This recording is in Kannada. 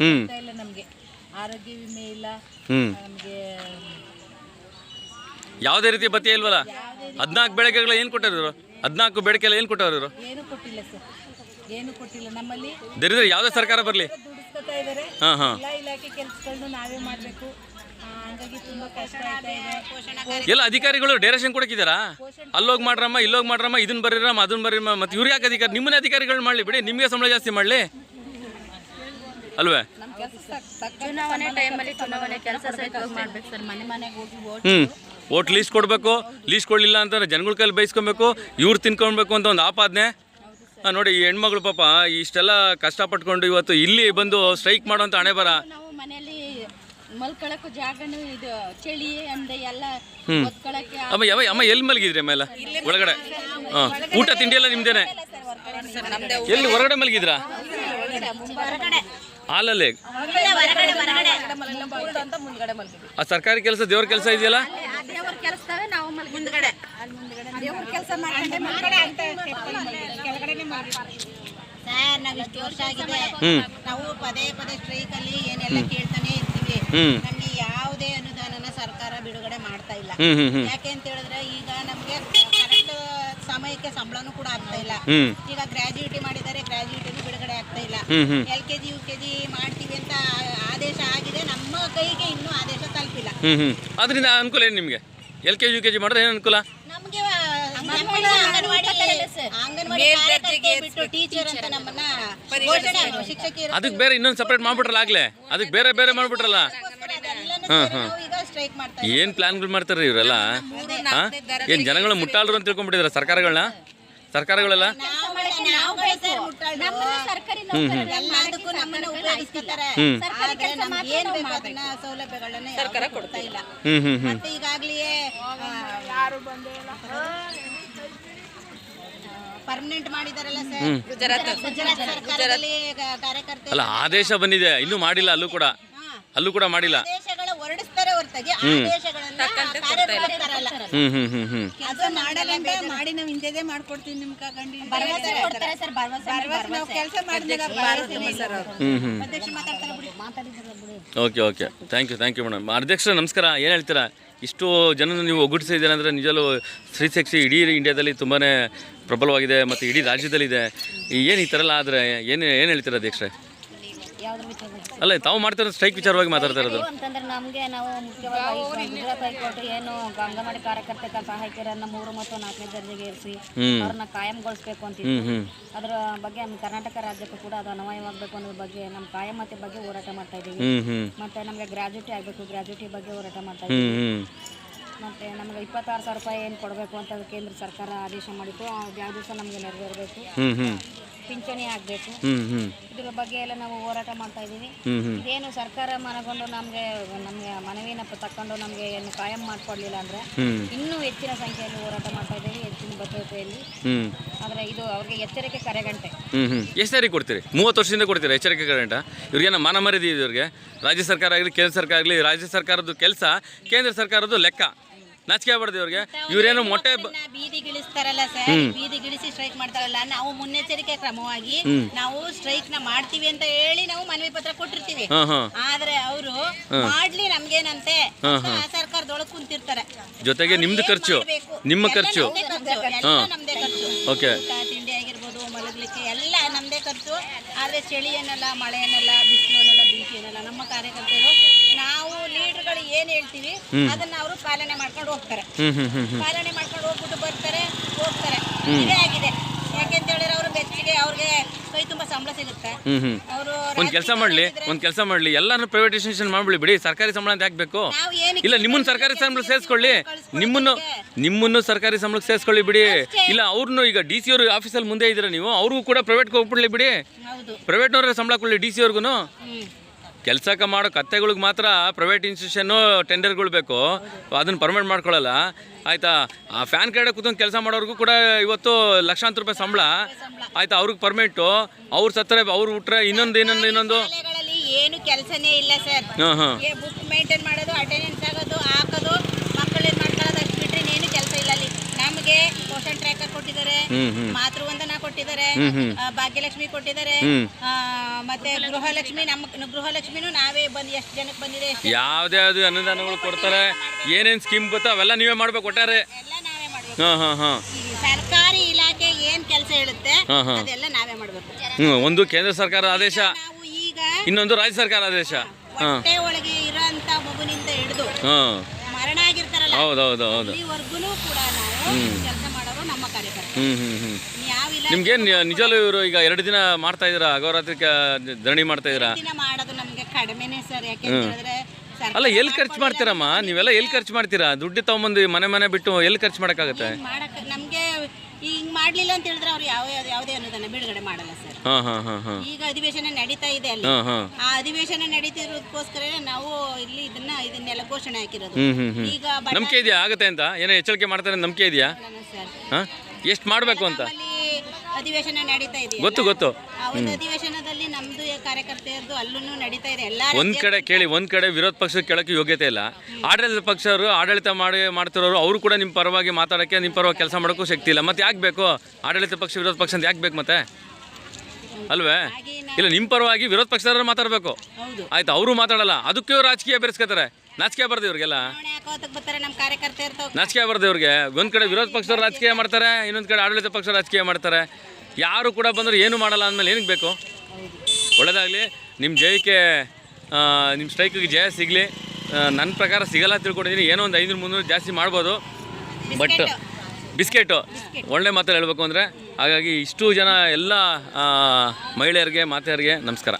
ಹ್ಮ್. ಬರ್ತಾ ಇಲ್ಲ ನಮಗೆ. ಆರೋಗ್ಯ ವಿಮೆ ಇಲ್ಲ. ಹ್ಮ್. ನಮಗೆ ಯಾವುದೇ ರೀತಿ ಬತ್ತಿ ಇಲ್ವಲ್ಲ? ಹದಿನಾಲ್ಕು ಬೆಳಗ್ಗೆಗಳ ಏನು ಕೊಟ್ಟಾರ ಇವರು? ಹದಿನಾಲ್ಕು ಏನ್ ಏನು ಕೊಟ್ಟವ್ರು ಏನು ಕೊಟ್ಟಿಲ್ಲ ಸರ್. ಏನು ಕೊಟ್ಟಿಲ್ಲ. ನಮ್ಮಲ್ಲಿ ದರಿದ್ರ ಯಾವುದೇ ಸರ್ಕಾರ ಬರಲಿ. ದುಡಿಸ್ಕೊತಾ ಇದ್ದಾರೆ ಹಾಂ ಹಾಂ. ಎಲ್ಲ ಇಲಾಖೆ ಕೆಲಸಗಳನ್ನ ನಾವೇ ಮಾಡಬೇಕು. ಹಂಗಾಗಿ ತುಂಬಾ ಕಷ್ಟ ಆಗ್ತಾ ಇದೆ. ಎಲ್ಲ ಅಧಿಕಾರಿಗಳು ಡೈರೆಕ್ಷನ್ ಕೊಡಕಿದಾರಾ ಅಲ್ಲೋಗಿ ಮಾಡ್ರಮ್ಮ ಇಲ್ಲೋಗಿ ಮಾಡ್ರಮ್ಮ ಇದನ್ನ ಬರೀರಮ್ಮ ಅದನ್ನ ಬರೀರಮ್ಮ ಮತ್ತೆ ಇವ್ರು ಯಾಕೆ ಅಧಿಕಾರಿ? ನಿಮ್ಮನ್ನ ಅಧಿಕಾರಿಗಳು ಮಾಡಲಿ ಬಿಡಿ. ನಿಮಗೆ ಸಂಬಳ ಜಾಸ್ತಿ ಮಾಡಲಿ. ಅಲ್ವೇ? ಚುನಾವಣೆ ಟೈಮಲ್ಲಿ ಚುನಾವಣೆ ಕೆಲಸ ಸಹಿತವಾಗಿ ಮಾಡ್ಬೇಕು ಸರ್ ಮನೆ ಮನೆಗೆ ಹೋಗಿ ಓಟ್ ಹ್ಞೂ ಓಟ್ ಲೀಸ್ಟ್ ಕೊಡಬೇಕು ಲೀಸ್ಟ್ ಕೊಡಲಿಲ್ಲ ಅಂತಂದ್ರೆ ಜನಗಳ ಕೈಲಿ ಬೈಸ್ಕೊಬೇಕು ಇವ್ರು ತಿನ್ಕೊಬೇಕು ಅಂತ ಒಂದು ಆಪಾದನೆ. ಹಾಂ ನೋಡಿ ಈ ಹೆಣ್ಮಗಳು ಪಾಪ ಇಷ್ಟೆಲ್ಲ ಕಷ್ಟಪಟ್ಕೊಂಡು ಇವತ್ತು ಇಲ್ಲಿ ಬಂದು ಸ್ಟ್ರೈಕ್ ಮಾಡೋಂಥ ಹಣೆ ಬರ. ನಾವು ಮನೆಯಲ್ಲಿ ಮಲ್ಕೊಳಕ್ಕೂ ಜಾಗನೂ ಇದು ಚಳಿ ಅಂದೆ ಎಲ್ಲ ಅಮ್ಮ ಯಾವ ಅಮ್ಮ ಎಲ್ಲಿ ಮಲಗಿದ್ರಿ ಅಮ್ಮ ಎಲ್ಲ ಒಳಗಡೆ. ಹಾಂ. ಊಟ ತಿಂಡಿ ಎಲ್ಲ ನಿಮ್ದೇನೆ? ಎಲ್ಲಿ ಹೊರಗಡೆ ಮಲಗಿದ್ರಾ? ಹಾಲಲ್ಲಿ? ಆ ಸರ್ಕಾರಿ ಕೆಲಸ ದೇವ್ರ ಕೆಲಸ ಇದೆಯಲ್ಲ? ದೇವ್ರ ಕೆಲಸವೇ ನಾವು ಮಲ್ ಮುಂದ್ಗಡೆ. ದೇವ್ರ ಕೆಲಸ ಮಾಡ್ಕೊಂಡೆ ಮುಂದ್ಗಡೆ ಅಂತ ಕೆಳಗಡೆನೆ ಸರ್ ನಾವ್ ಇಷ್ಟು ವರ್ಷ ಆಗಿದೆ. ನಾವು ಪದೇ ಪದೇ ಸ್ಟ್ರೈಕ್ ಅಲ್ಲಿ ಏನೆಲ್ಲ ಕೇಳ್ತಾನೆ ಇರ್ತೀವಿ. ನಮ್ಗೆ ಯಾವುದೇ ಅನುದಾನನ ಸರ್ಕಾರ ಬಿಡುಗಡೆ ಮಾಡ್ತಾ ಇಲ್ಲ. ಯಾಕೆ ಅಂತ ಹೇಳಿದ್ರೆ ಈಗ ನಮ್ಗೆ ಕರೆಕ್ಟ್ ಸಮಯಕ್ಕೆ ಸಂಬಳನೂ ಕೂಡ ಆಗ್ತಾ ಇಲ್ಲ ಹ್ಞೂ ಈಗ ಗ್ರಾಜ್ಯುಯಿಟಿ ಮಾಡಿದ್ದಾರೆ ಗ್ರಾಜ್ಯುಯಿಟಿನೂ ಬಿಡುಗಡೆ ಆಗ್ತಾ ಇಲ್ಲ ಹ್ಞೂ ಹ್ಞೂ L K G U K G ಮಾಡ್ತೀವಿ ಅಂತ ಆದೇಶ ಆಗಿದೆ. ನಮ್ಮ ಕೈಗೆ ಇನ್ನೂ ಆದೇಶ ತಲುಪಿಲ್ಲ. ಹ್ಞೂ ಹ್ಞೂ ಅದರಿಂದ ಅನುಕೂಲ ಏನು ನಿಮಗೆ? L K G U K G ಮಾಡಿದ್ರೆ ಏನು ಅನುಕೂಲ ನಮಗೆ ಅಂಗನವಾಡಿ ಅಂಗನವಾಡಿ ಕಾರ್ಯಕರ್ತೆ ಬಿಟ್ಟು ಟೀಚರ್ ಅಂತ ನಮ್ಮನ್ನ ಘೋಷಣೆ ಅದಕ್ಕೆ ಬೇರೆ ಇನ್ನೊಂದು ಸಪ್ರೇಟ್ ಮಾಡ್ಬಿಟ್ರಲ್ಲ ಆಗ್ಲೇ? ಅದಕ್ಕೆ ಬೇರೆ ಬೇರೆ ಮಾಡ್ಬಿಟ್ರಲ್ಲ? ಹಾಂ ಹಾಂ. ನಾವು ಈಗ ಸ್ಟ್ರೈಕ್ ಮಾಡ್ತಾ ಏನು ಪ್ಲಾನ್ಗಳು ಮಾಡ್ತಾರೆ ಇವರೆಲ್ಲ? ಹಾಂ? ಏನು ಜನಗಳು ಮುಟ್ಟಾಳರು ಅಂತ ತಿಳ್ಕೊಂಡ್ಬಿಟ್ಟಿದ್ದಾರೆ ಸರ್ಕಾರಗಳನ್ನ? ಸರ್ಕಾರಗಳೆಲ್ಲ? ನಾವು. ಸರ್ಕಾರಿ ಎಲ್ಲದಕ್ಕೂ ನಮ್ಮನ್ನ ಉಪಯೋಗಿಸ್ಕೊತಾರೆ. ಹ್ಮ್. ಆದ್ರೆ ನಮ್ಗೆ ಏನ್ ಬೇಕು ಅದನ್ನ ಸೌಲಭ್ಯಗಳನ್ನ ಸರ್ಕಾರ ಕೊಡ್ತಾ ಇಲ್ಲ. ಮತ್ತೆ ಈಗಾಗ್ಲೇ ಪರ್ಮನೆಂಟ್ ಮಾಡಿದಾರಲ್ಲ ಸರ್? ಗುಜರಾತ್ ಸರ್ಕಾರದಲ್ಲಿ ಅಲ್ಲ ಆದೇಶ ಬಂದಿದೆ. ಇನ್ನೂ ಮಾಡಿಲ್ಲ ಅಲ್ಲೂ ಕೂಡ. ಅಲ್ಲೂ ಕೂಡ ಮಾಡಿಲ್ಲ. ಆದೇಶಗಳನ್ನ ಅದು ಮಾಡಲ್ಲ ಅಂತ ಮಾಡಿ ನಾವು ಹಿಂದೆದೇ ಮಾಡ್ಕೊಡ್ತೀವಿ ನಿಮ್ ಗಂಡಿ ಭರವಸೆ ಕೊಡ್ತಾರೆ ಸರ್ ಭರವಸೆ ನಾವು ಕೆಲಸ ಮಾಡಿದಾಗ ಸರ್ ಅಧ್ಯಕ್ಷ ಮಾತಾಡ್ತಾರೆ ಬಿಡಿ. Okay okay. Thank you thank you madam ಅಧ್ಯಕ್ಷ ನಮಸ್ಕಾರ. ಏನು ಹೇಳ್ತೀರಾ? ಇಷ್ಟು ಜನ ನೀವು ಒಗ್ಗೂಡಿಸಿದ್ದೀರ ಅಂದರೆ ನಿಜಲೂ ಸ್ತ್ರೀ ಶಕ್ತಿ ಇಡೀ ಇಂಡಿಯಾದಲ್ಲಿ ತುಂಬಾ ಪ್ರಬಲವಾಗಿದೆ ಮತ್ತು ಇಡೀ ರಾಜ್ಯದಲ್ಲಿದೆ. ಏನು ಈ ಥರ ಎಲ್ಲ ಆದರೆ ಏನು ಏನು ಹೇಳ್ತೀರಾ ಅಧ್ಯಕ್ಷರೇ ಯಾವ್ದ್ರ ವಿಚಾರದಲ್ಲಿ ಅಲ್ಲ ತಾವು ಮಾಡ್ತಿರೋ ಸ್ಟ್ರೈಕ್ ವಿಚಾರವಾಗಿ ಮಾತಾಡ್ತಾ ಇರೋದು. ಅಂತಂದ್ರೆ ನಮಗೆ ನಾವು ಮುಖ್ಯವಾಗಿ ಗುಜರಾತ್ ಹೈಕೋರ್ಟ್ ಏನು ಅಂಗನವಾಡಿ ಕಾರ್ಯಕರ್ತರ ಸಹಾಯಕರನ್ನ ಮೂರು ಮತ್ತು ನಾಲ್ಕನೇ ದರ್ಜೆಗೆ ಇರಿಸಿ ಹ್ಮ್. ಅವ್ರನ್ನ ಕಾಯಂಗೊಳಿಸ್ಬೇಕು ಅಂತ ಅದ್ರ ಬಗ್ಗೆ ನಮ್ಮ ಕರ್ನಾಟಕ ರಾಜ್ಯಕ್ಕೂ ಕೂಡ ಅದು ಅನ್ವಯವಾಗಬೇಕು ಅನ್ನೋದ್ರ ಬಗ್ಗೆ ನಮ್ಮ ಕಾಯಮತೆ ಬಗ್ಗೆ ಹೋರಾಟ ಮಾಡ್ತಾ ಇದ್ದೀವಿ. ಮತ್ತೆ ನಮಗೆ ಗ್ರಾಜ್ಯುಟಿ ಆಗಬೇಕು ಗ್ರಾಜ್ಯುಟಿ ಬಗ್ಗೆ ಹೋರಾಟ ಮಾಡ್ತಾ ಇದ್ದೀವಿ. ಮತ್ತೆ ನಮಗೆ ಇಪ್ಪತ್ತಾರು ಸಾವಿರ ರೂಪಾಯಿ ಏನು ಕೊಡಬೇಕು ಅಂತ ಕೇಂದ್ರ ಸರ್ಕಾರ ಆದೇಶ ಮಾಡಿತ್ತು ಅದು ಯಾವ ದಿವಸ ನಮಗೆ ನೆರವೇರಬೇಕು. ಪಿಂಚಣಿ ಆಗಬೇಕು. ಇದ್ರ ಬಗ್ಗೆ ಎಲ್ಲ ನಾವು ಹೋರಾಟ ಮಾಡ್ತಾ ಇದ್ದೀವಿ. ಇದೇನು ಸರ್ಕಾರ ಮನಗೊಂಡು ನಮಗೆ ನಮಗೆ ಮನವಿನ ತಕ್ಕೊಂಡು ನಮ್ಗೆ ನಮಗೆ ಏನು ಕಾಯಂ ಮಾಡ್ಕೊಡ್ಲಿಲ್ಲ ಅಂದ್ರೆ ಇನ್ನೂ ಹೆಚ್ಚಿನ ಸಂಖ್ಯೆಯಲ್ಲಿ ಹೋರಾಟ ಮಾಡ್ತಾ ಇದ್ದೀವಿ ಹೆಚ್ಚಿನ ಭದ್ರತೆಯಲ್ಲಿ. ಆದ್ರೆ ಆದರೆ ಇದು ಅವ್ರಿಗೆ ಎಚ್ಚರಿಕೆ ಕರೆಗಂಟೆ. ಎಷ್ಟು ಸಾರಿ ಕೊಡ್ತೀರಿ? ಮೂವತ್ತು ವರ್ಷದಿಂದ ಕೊಡ್ತೀರಿ ಎಚ್ಚರಿಕೆ ಕರೆಂಟ ಇವ್ರಿಗೇನು ಮನ ಮರ್ಯಾದೆ ಇದೆ ಇವ್ರಿಗೆ. ರಾಜ್ಯ ಸರ್ಕಾರ ಆಗಲಿ ಕೇಂದ್ರ ಸರ್ಕಾರ ಆಗಲಿ ರಾಜ್ಯ ಸರ್ಕಾರದ ಕೆಲಸ ಕೇಂದ್ರ ಸರ್ಕಾರದ್ದು ಲೆಕ್ಕ. ನಾಚಿಕೆ ಆಗ್ಬಾರ್ದು ಇವ್ರಿಗೆ. ಇವರೇನು ಮೊಟ್ಟೆ ಬ- ಬೀದಿಗಿಳಿಸ್ತಾರಲ್ಲ ಸರ್? ಬೀದಿಗಿಳಿಸಿ ಸ್ಟ್ರೈಕ್ ಮಾಡ್ತಾರಲ್ಲ ನಾವು ಮುನ್ನೆಚ್ಚರಿಕೆ ಕ್ರಮವಾಗಿ ನಾವು ಸ್ಟ್ರೈಕ್ನ ಮಾಡ್ತೀವಿ ಅಂತ ಹೇಳಿ ನಾವು ಮನವಿ ಪತ್ರ ಕೊಟ್ಟಿರ್ತೀವಿ. ಆದ್ರೆ ಅವರು ಮಾಡ್ಲಿ ನಮ್ಗೇನಂತೆ? ಸರ್ಕಾರದೊಳಗೆ ಕುಂತಿರ್ತಾರೆ. ಜೊತೆಗೆ ನಿಮ್ದು ಖರ್ಚು. ನಿಮ್ಮ ಖರ್ಚು. ನಮ್ದೇ ಖರ್ಚು. ಎಲ್ಲ ನಮ್ದೇ ಖರ್ಚು. ಓಕೆ. ತಿಂಡಿ ಆಗಿರ್ಬೋದು ಮಲಗ್ಲಿಕ್ಕೆ ಎಲ್ಲ ನಮ್ದೇ ಖರ್ಚು. ಆದ್ರೆ ಚಳಿ ಏನಲ್ಲ ಮಳೆ ಏನಲ್ಲ ಬಿಸಿಲು ಏನಲ್ಲ ಬೆಂಕಿ ಏನಲ್ಲ ನಮ್ಮ ಕಾರ್ಯಕರ್ತರು ಲೀಡರ್ಗಳು ಏನ್ ಹೇಳ್ತೀವಿ ಅದನ್ನ ಅವರು ಪಾಲನೆ ಮಾಡ್ಕೊಂಡು ಹೋಗ್ತಾರೆ. ಪಾಲನೆ ಮಾಡ್ಕೊಂಡು ಹೋಗ್ಬಿಟ್ಟು ಬರ್ತಾರೆ ಹೋಗ್ತಾರೆ. ಇದೇ ಆಗಿದೆ. ಯಾಕೆಂತ ಹೇಳಿದ್ರೆ ಅವ್ರ ಬೆಚ್ಚಿಗೆ ಅವ್ರಿಗೆ ಕೈ ತುಂಬಾ ಸಂಬಳ ಸಿಗುತ್ತೆ. ಅವರು ಒಂದು ಕೆಲಸ ಮಾಡ್ಲಿ ಒಂದ್ ಕೆಲಸ ಮಾಡ್ಲಿ ಎಲ್ಲಾನು ಪ್ರೈವೇಟೈಸೇಷನ್ ಮಾಡ್ಬಿಡಿ ಬಿಡಿ ಸರ್ಕಾರಿ ಸಂಬಳ ಅಂತ ಹಾಕ್ಬೇಕು ಬೇಕು ಇಲ್ಲ ನಿಮ್ಮನ್ನ ಸರ್ಕಾರಿ ಸಂಬಳ ಸೇರಿಸ್ಕೊಳ್ಳಿ. ನಿಮ್ಮನ್ನು ನಿಮ್ಮನ್ನು ಸರ್ಕಾರಿ ಸಂಬಳಕ್ಕೆ ಸೇರಿಸ್ಕೊಳ್ಳಿ ಬಿಡಿ. ಇಲ್ಲ ಅವ್ರನ್ನು ಈಗ ಡಿ ಸಿ ಅವ್ರ ಆಫೀಸಲ್ಲಿ ಮುಂದೆ ಇದ್ದೀರಾ ನೀವು? ಅವ್ರಿಗೂ ಕೂಡ ಪ್ರೈವೇಟ್ಗೆ ಹೋಗ್ಬಿಡ್ಲಿ ಬಿಡಿ. ಪ್ರೈವೇಟ್ನವ್ರಿಗೆ ಪ್ರೈವೇಟ್ನವ್ರೆ ಸಂಬಳ ಕೊಡ್ಲಿ ಡಿ ಸಿ ಅವ್ರಿಗೂ ಕೆಲಸಕ್ಕೆ ಮಾಡೋ ಕತ್ತೆಗಳಿಗೆ ಮಾತ್ರ ಪ್ರೈವೇಟ್ ಇನ್ಸ್ಟಿಟ್ಯೂಷನ್ನು ಟೆಂಡರ್ಗಳು ಬೇಕು. ಅದನ್ನು ಪರ್ಮಿಟ್ ಮಾಡ್ಕೊಳ್ಳಲ್ಲ. ಆಯಿತಾ? ಆ ಫ್ಯಾನ್ ಕಡೆ ಕೂತ್ಕೊಂಡು ಕೆಲಸ ಮಾಡೋರ್ಗೂ ಕೂಡ ಇವತ್ತು ಲಕ್ಷಾಂತರ ರೂಪಾಯಿ ಸಂಬಳ. ಆಯಿತಾ? ಅವ್ರಿಗೆ ಪರ್ಮಿಟು ಅವ್ರ ಸತ್ತರೆ ಅವ್ರು ಹುಟ್ಟರೆ ಇನ್ನೊಂದು ಇನ್ನೊಂದು ಇನ್ನೊಂದು. ಏನು ಕೆಲಸನೇ ಇಲ್ಲ ಸರ್ ಹಾಂ ಹಾಂ ಬುಕ್ ಮೇಂಟೈನ್ ಮಾಡೋದು ಅಟೆಂಡೆನ್ಸ್ ಆಗೋದು ಹಾಕೋದು ಮಕ್ಕಳೇನು ಮಾಡ್ಕೊಳ್ಳೋದು ಅಷ್ಟು ಬಿಟ್ರೆ ಏನು ಕೆಲಸ ಇಲ್ಲ ಅಲ್ಲಿ ನಮಗೆ ಪೋಷಣ್ ಟ್ರ್ಯಾಕರ್ ಕೊಟ್ಟಿದ್ದಾರೆ ಮಾತೃ ವಂದನಾ ಕೊಟ್ಟಿದ್ದಾರೆ ಭಾಗ್ಯಲಕ್ಷ್ಮಿ ಕೊಟ್ಟಿದ್ದಾರೆ ಮತ್ತೆ ಗೃಹಲಕ್ಷ್ಮಿ ನಮ್ಮ ಗೃಹಲಕ್ಷ್ಮಿನೂ ನಾವೇ ಬಂದು ಎಷ್ಟು ಜನಕ್ಕೆ ಬಂದಿದೆ ಯಾವ್ದೇ ಯಾವುದೇ ಅದು ಅನುದಾನಗಳು ಕೊಡ್ತಾರೆ. ಏನೇನು ಸ್ಕೀಮ್ ಗೊತ್ತಾ ಅವೆಲ್ಲ ನೀವೇ ಮಾಡ್ಬೇಕು ಒಟ್ಟಾರೆ. ಎಲ್ಲ ನಾವೇ ಮಾಡ್ಬೇಕು. ಹಾಂ ಹಾಂ ಹಾಂ. ಸರ್ಕಾರಿ ಇಲಾಖೆ ಏನ್ ಕೆಲಸ ಹೇಳುತ್ತೆ ಅದೆಲ್ಲ ನಾವೇ ಮಾಡ್ಬೇಕು. ಒಂದು ಕೇಂದ್ರ ಸರ್ಕಾರ ಆದೇಶ ಇನ್ನೊಂದು ರಾಜ್ಯ ಸರ್ಕಾರ ಆದೇಶ. ಒಳಗೆ ಇರೋಂತ ಮಗುನಿಂದ ಹಿಡಿದು ಮರಣ ಆಗಿರ್ತಾರಲ್ಲ ಹೌದು ಹೌದು ಕೂಡ ನಾವು ಕೆಲಸ ಮಾಡೋರು ನಮ್ಮ ಕಾರ್ಯಕರ್ತರು ಹ್ಞೂ ಹ್ಞೂ ಹ್ಞೂ ನಿಮ್ಗೇನು ಇವರು ಈಗ ಎರಡು ದಿನ ಮಾಡ್ತಾ ಇದ್ದೀರಾ? ಅಗೋರಾತ್ರಿ ಧರಣಿ ಮಾಡ್ತಾ ಇದ್ದೀರಾ? ದಿನ ಮಾಡೋದು ನಮಗೆ ಕಡಿಮೆನೇ ಸರ್ ಅಲ್ಲ ಎಲ್ಲಿ ಖರ್ಚು ಮಾಡ್ತೀರಮ್ಮ? ನೀವೆಲ್ಲ ಎಲ್ಲಿ ಖರ್ಚು ಮಾಡ್ತೀರಾ? ದುಡ್ಡು ತಗೊಂಬಂದು ಮನೆ ಮನೆ ಬಿಟ್ಟು ಎಲ್ಲಿ ಖರ್ಚು ಮಾಡೋಕ್ಕಾಗತ್ತೆ? ಮಾಡಕ್ ನಮ್ಗೆ ಹಿಂಗ್ ಮಾಡ್ಲಿಲ್ಲ ಅಂತ ಹೇಳಿದ್ರೆ ಅವ್ರು ಯಾವ ಯಾವುದೇ ಅನುದಾನ ಬಿಡುಗಡೆ ಮಾಡಲ್ಲ ಸರ್. ಹಾಂ ಹಾಂ ಹಾಂ ಹಾಂ. ಈಗ ಅಧಿವೇಶನ ನಡೀತಾ ಇದೆ ಅಲ್ಲಿ. ಹಾಂ ಹಾಂ. ಆ ಅಧಿವೇಶನ ನಡೀತಿರೋದಕ್ಕೋಸ್ಕರ ನಾವು ಇಲ್ಲಿ ಇದನ್ನ ಇದನ್ನೆಲ್ಲ ಘೋಷಣೆ ಹಾಕಿರೋದು. ಹ್ಞೂ ಹ್ಞೂ ಹ್ಞೂ ಈಗ ಬಡ ನಂಬಿಕೆ ಇದೆಯಾ? ಆಗುತ್ತೆ ಅಂತ? ಏನೋ ಎಚ್ಚರಿಕೆ ಮಾಡ್ತಾರೆ ನಂಬಿಕೆ ಇದೆಯಾ? ಸರ್. ಹಾಂ? ಎಷ್ಟು ಮಾಡಬೇಕು ಅಂತ? ಅಧಿವೇಶನ ನಡೀತಾ ಇದೆ ಗೊತ್ತು ಗೊತ್ತು. ಒಂದು ಅಧಿವೇಶನದಲ್ಲಿ ನಮ್ದು ಕಾರ್ಯಕರ್ತೆಯರ್ದು ಅಲ್ಲೂ ನಡೀತಾ ಇದೆ. ಎಲ್ಲ ಒಂದ್ ಕಡೆ ಕೇಳಿ ಒಂದ್ ಕಡೆ ವಿರೋಧ ಪಕ್ಷ ಕೇಳಕ್ಕೆ ಯೋಗ್ಯತೆ ಇಲ್ಲ. ಆಡಳಿತ ಪಕ್ಷವರು ಆಡಳಿತ ಮಾಡಿ ಮಾಡ್ತಿರೋರು ಅವರು ಕೂಡ ನಿಮ್ಮ ಪರವಾಗಿ ಮಾತಾಡಕ್ಕೆ ನಿಮ್ಮ ಪರವಾಗಿ ಕೆಲಸ ಮಾಡೋಕ್ಕೂ ಶಕ್ತಿ ಇಲ್ಲ. ಮತ್ತೆ ಯಾಕೆ ಬೇಕು? ಆಡಳಿತ ಪಕ್ಷ ವಿರೋಧ ಪಕ್ಷ ಅಂತ ಯಾಕೆ ಬೇಕು ಮತ್ತೆ? ಅಲ್ವೇ? ಇಲ್ಲ ನಿಮ್ಮ ಪರವಾಗಿ ವಿರೋಧ ಪಕ್ಷದವ್ರು ಮಾತಾಡಬೇಕು. ಆಯ್ತು ಅವರು ಮಾತಾಡಲ್ಲ. ಅದಕ್ಕೆ ರಾಜಕೀಯ ಬೆರೆಸ್ಕೊತಾರೆ. ನಾಚಿಕೆ ಬರ್ದು ಇವ್ರಿಗೆಲ್ಲ. ನಾಚಿಕೆ ಬರ್ದು ಇವ್ರಿಗೆ. ಒಂದ್ ಕಡೆ ವಿರೋಧ ಪಕ್ಷದವ್ರು ರಾಜಕೀಯ ಮಾಡ್ತಾರೆ ಇನ್ನೊಂದು ಕಡೆ ಆಡಳಿತ ಪಕ್ಷ ರಾಜಕೀಯ ಮಾಡ್ತಾರೆ. ಯಾರು ಕೂಡ ಬಂದ್ರೆ ಏನು ಮಾಡಲ್ಲ ಅಂದಮೇಲೆ ಏನಕ್ಕೆ ಬೇಕು? ಒಳ್ಳೇದಾಗಲಿ ನಿಮ್ಮ ಜಯಕ್ಕೆ ನಿಮ್ಮ ಸ್ಟ್ರೈಕಿಗೆ ಜಯ ಸಿಗಲಿ. ನನ್ನ ಪ್ರಕಾರ ಸಿಗಲ್ಲ ತಿಳ್ಕೊಂಡಿದ್ದೀನಿ ಏನೋ ಒಂದು ಐನೂರು ಮುನ್ನೂರು ಜಾಸ್ತಿ ಮಾಡ್ಬೋದು. But biscuit. ಒಳ್ಳೆ ಮಾತಲ್ಲಿ ಹೇಳಬೇಕು ಅಂದರೆ ಹಾಗಾಗಿ ಇಷ್ಟು ಜನ ಎಲ್ಲ ಮಹಿಳೆಯರಿಗೆ ಮಾತೆಯರಿಗೆ ನಮಸ್ಕಾರ.